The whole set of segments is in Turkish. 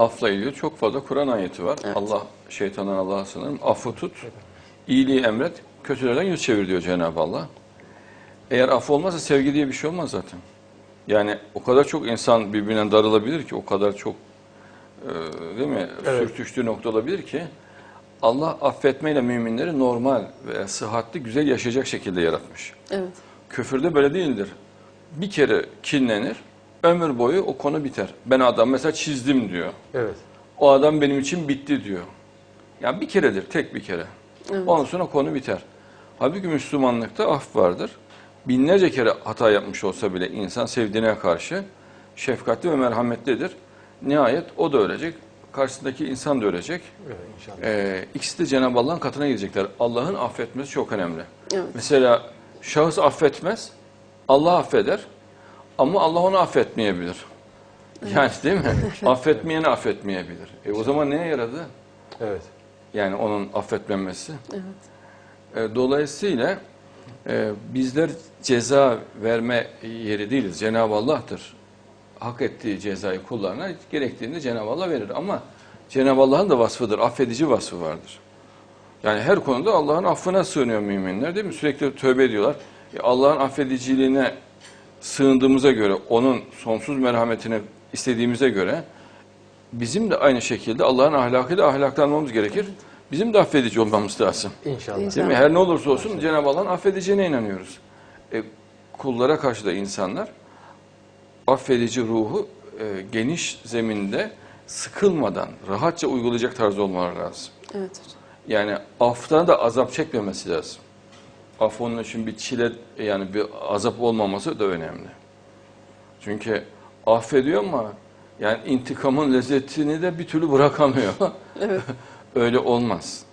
Afla ilgili çok fazla Kur'an ayeti var. Evet. Allah şeytandan Allah'a sığınırım. Affı tut, iyiliği emret, kötülerden yüz çevir diyor Cenab-ı Allah. Eğer af olmazsa sevgi diye bir şey olmaz zaten. Yani o kadar çok insan birbirinden darılabilir ki, o kadar çok e, değil mi Evet. sürtüştüğü nokta olabilir ki Allah affetmeyle müminleri normal ve sıhhatli, güzel yaşayacak şekilde yaratmış. Evet. Küfürde böyle değildir. Bir kere kinlenir, ömür boyu o konu biter. Ben adam mesela çizdim diyor. Evet. O adam benim için bitti diyor. Yani bir keredir, tek bir kere. Evet. Ondan sonra konu biter. Halbuki Müslümanlıkta af vardır. Binlerce kere hata yapmış olsa bile insan sevdiğine karşı şefkatli ve merhametlidir. Nihayet o da ölecek, karşısındaki insan da ölecek. Evet inşallah. Ee, ikisi de Cenab-ı Allah'ın katına gidecekler. Allah'ın affetmesi çok önemli. Evet. Mesela şahıs affetmez, Allah affeder ama Allah onu affetmeyebilir. Yani değil mi? Affetmeyeni affetmeyebilir. E o zaman neye yaradı? Evet. Yani onun affetmemesi. Evet. E, dolayısıyla e, bizler ceza verme yeri değiliz. Cenab-ı Allah'tır. Hak ettiği cezayı kullarına gerektiğinde Cenab-ı Allah verir. Ama Cenab-ı Allah'ın da vasfıdır. Affedici vasfı vardır. Yani her konuda Allah'ın affına sığınıyor müminler değil mi? Sürekli tövbe ediyorlar. E, Allah'ın affediciliğine sığındığımıza göre, onun sonsuz merhametini istediğimize göre bizim de aynı şekilde Allah'ın ahlakıyla ahlaklanmamız gerekir. Bizim de affedici olmamız lazım. İnşallah. İnşallah. Değil mi? Her ne olursa olsun Cenab-ı Allah'ın affedeceğine inanıyoruz. E, kullara karşı da insanlar affedici ruhu e, geniş zeminde sıkılmadan rahatça uygulayacak tarzda olmaları lazım. Evet hocam. Yani aftan da azap çekmemesi lazım. Af onun için bir çile yani bir azap olmaması da önemli. Çünkü affediyor ama yani intikamın lezzetini de bir türlü bırakamıyor. Evet. Öyle olmaz.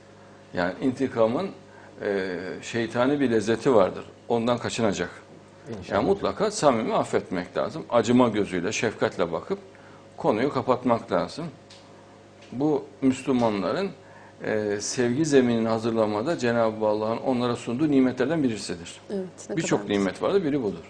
Yani intikamın e, şeytani bir lezzeti vardır. Ondan kaçınacak. İnşallah. Yani mutlaka samimi affetmek lazım. Acıma gözüyle, şefkatle bakıp konuyu kapatmak lazım. Bu Müslümanların e, sevgi zeminini hazırlamada Cenab-ı Allah'ın onlara sunduğu nimetlerden birisidir. Evet. Birçok nimet vardır, biri budur.